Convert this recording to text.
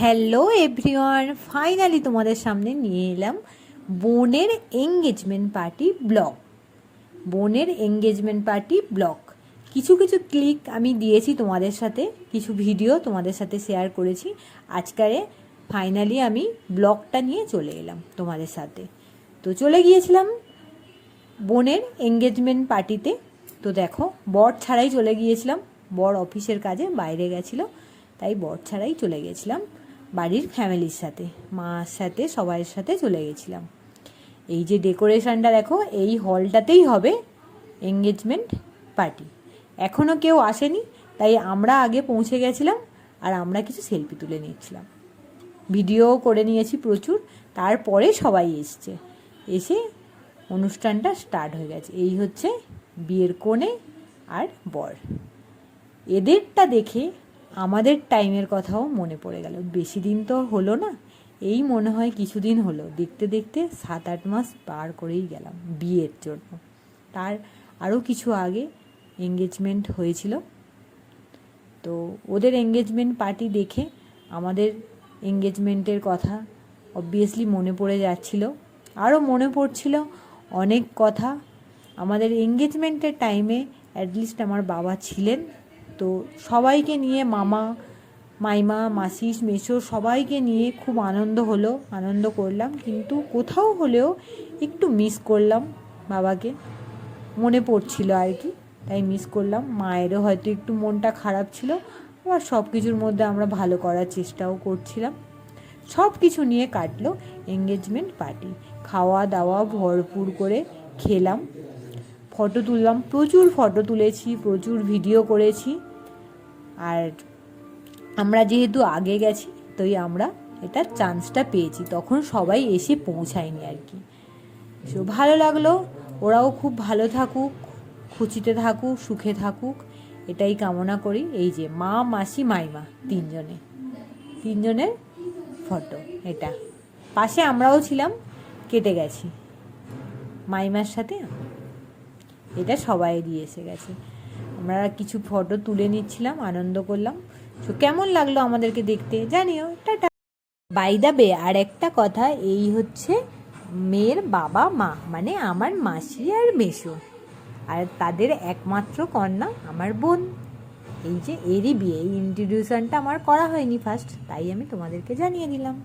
Hello everyone finally তোমাদের সামনে নিয়ে এলাম বোনের এঙ্গেজমেন্ট পার্টি ব্লগ বোনের এঙ্গেজমেন্ট পার্টি ব্লগ কিছু কিছু ক্লিক আমি দিয়েছি তোমাদের সাথে, কিছু ভিডিও তোমাদের সাথে শেয়ার করেছি। আজকারে ফাইনালি আমি ব্লগটা নিয়ে চলে এলাম তোমাদের সাথে। তো চলে গিয়েছিলাম বোনের এঙ্গেজমেন্ট পার্টিতে তো দেখো, বর ছাড়াই চলে গিয়েছিলাম। বর অফিসের কাজে বাইরে গেছিল, তাই বর ছাড়াই চলে গেছিলাম। বাড়ির ফ্যামিলির সাথে, মার সাথে, সবাইয়ের সাথে চলে গেছিলাম। এই যে ডেকোরেশনটা দেখো, এই হলটাতেই হবে এঙ্গেজমেন্ট পার্টি। এখনও কেউ আসেনি, তাই আমরা আগে পৌঁছে গেছিলাম আর আমরা কিছু সেলফি তুলে নিয়েছিলাম। ভিডিও করে নিয়েছি প্রচুর, তারপরে সবাই এসছে। এসে অনুষ্ঠানটা স্টার্ট হয়ে গেছে। এই হচ্ছে বিয়ের কোণে আর বর। এদেরটা দেখে আমাদের টাইমের কথাও মনে পড়ে গেল। বেশি দিন তো হলো না। এই মনে হয় কিছুদিন হলো। দেখতে দেখতে সাত আট মাস পার করেই গেলাম বিয়ের জন্য। তার আরও কিছু আগে এঙ্গেজমেন্ট হয়েছিল। তো ওদের এঙ্গেজমেন্ট পার্টি দেখে আমাদের এঙ্গেজমেন্টের কথা অবভিয়াসলি মনে পড়ে যাচ্ছিল। আরও মনে পড়ছিল অনেক কথা। আমাদের এঙ্গেজমেন্টের টাইমে অ্যাটলিস্ট আমার বাবা ছিলেন। তো সবাইকে নিয়ে মামা, মাইমা মাসিস মেসো সবাইকে নিয়ে খুব আনন্দ হলো, আনন্দ করলাম। কিন্তু কোথাও হলেও একটু মিস করলাম বাবাকে। মনে পড়ছিল আর কি, তাই মিস করলাম। মায়েরও হয়তো একটু মনটা খারাপ ছিল, আবার সব কিছুর মধ্যে আমরা ভালো করার চেষ্টাও করছিলাম। সব কিছু নিয়ে কাটলো এঙ্গেজমেন্ট পার্টি খাওয়া দাওয়া ভরপুর করে খেলাম। ফটো তুললাম, প্রচুর ফটো তুলেছি, প্রচুর ভিডিও করেছি। আর আমরা যেহেতু আগে গেছি, তাই আমরা এটার চান্সটা পেয়েছি। তখন সবাই এসে পৌঁছায়নি আর কি। সো ভালো লাগল। ওরাও খুব ভালো থাকুক খুচিতে থাকুক, সুখে থাকুক। এটাই কামনা করি। এই যে মা, মাসি, মাইমা তিনজনে। তিনজনের ফটো, এটা। পাশে আমরাও ছিলাম, কেটে গেছি। মাইমার সাথে এটা সবাই দিয়ে এসে গেছে। আমরা কিছু ফটো তুলে নিচ্ছিলাম, আনন্দ করলাম। তো কেমন লাগল আমাদেরকে দেখতে? জানিও, টাটা। বাই দা বে আর একটা কথা, এই হচ্ছে মেয়ের বাবা মা মানে আমার মাসি আর মেসো। আর তাদের একমাত্র কন্যা আমার বোন। এই যে এরই বিয়ে, এই ইন্ট্রোডিউশনটা আমার করা হয়নি ফার্স্ট তাই আমি তোমাদেরকে জানিয়ে দিলাম।